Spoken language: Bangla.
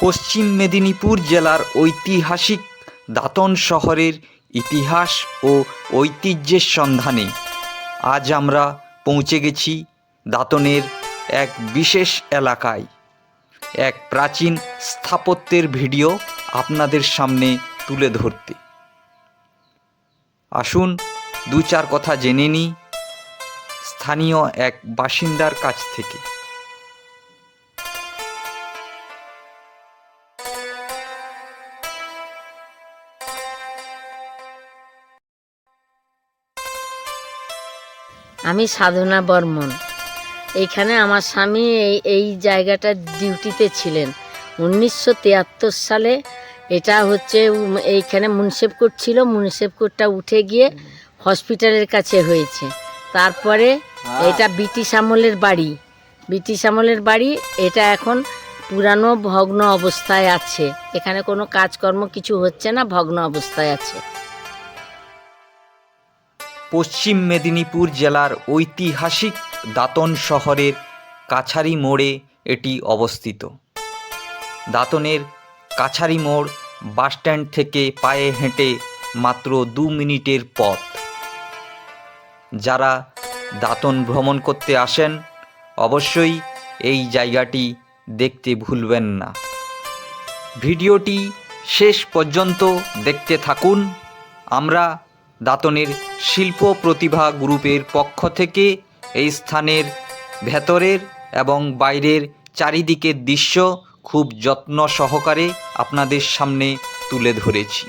পশ্চিম মেদিনীপুর জেলার ঐতিহাসিক দাঁতন শহরের ইতিহাস ও ঐতিহ্যের সন্ধানে আজ আমরা পৌঁছে গেছি দাঁতনের এক বিশেষ এলাকায়। এক প্রাচীন স্থাপত্যের ভিডিও আপনাদের সামনে তুলে ধরতে। আসুন দু চার কথা জেনে নিই। স্থানীয় এক বাসিন্দার কাছ থেকে। আমি সাধনা বর্মন। এইখানে আমার স্বামী এই এই জায়গাটা ডিউটিতে ছিলেন। উনিশশো তিয়াত্তর সালে এটা হচ্ছে এইখানে মুন্সেফ কোর্ট ছিল। মুন্সেফ কোর্টটা উঠে গিয়ে হসপিটালের কাছে হয়েছে। তারপরে এটা ব্রিটিশ আমলের বাড়ি। ব্রিটিশ আমলের বাড়ি এটা এখন পুরানো ভগ্ন অবস্থায় আছে। এখানে কোনো কাজকর্ম কিছু হচ্ছে না ভগ্ন অবস্থায় আছে। পশ্চিম মেদিনীপুর জেলার ঐতিহাসিক দাঁতন শহরের কাছারি মোড়ে এটি অবস্থিত। দাঁতনের কাছারি মোড় বাসস্ট্যান্ড থেকে পায়ে হেঁটে মাত্র দু মিনিটের পথ। যারা দাঁতন ভ্রমণ করতে আসেন, অবশ্যই এই জায়গাটি দেখতে ভুলবেন না। ভিডিওটি শেষ পর্যন্ত দেখতে থাকুন। আমরা দাঁতনের শিল্প প্রতিভা গ্রুপের পক্ষ থেকে এই স্থানের ভেতরের এবং বাইরের চারিদিকের দৃশ্য খুব যত্ন সহকারে আপনাদের সামনে তুলে ধরেছি।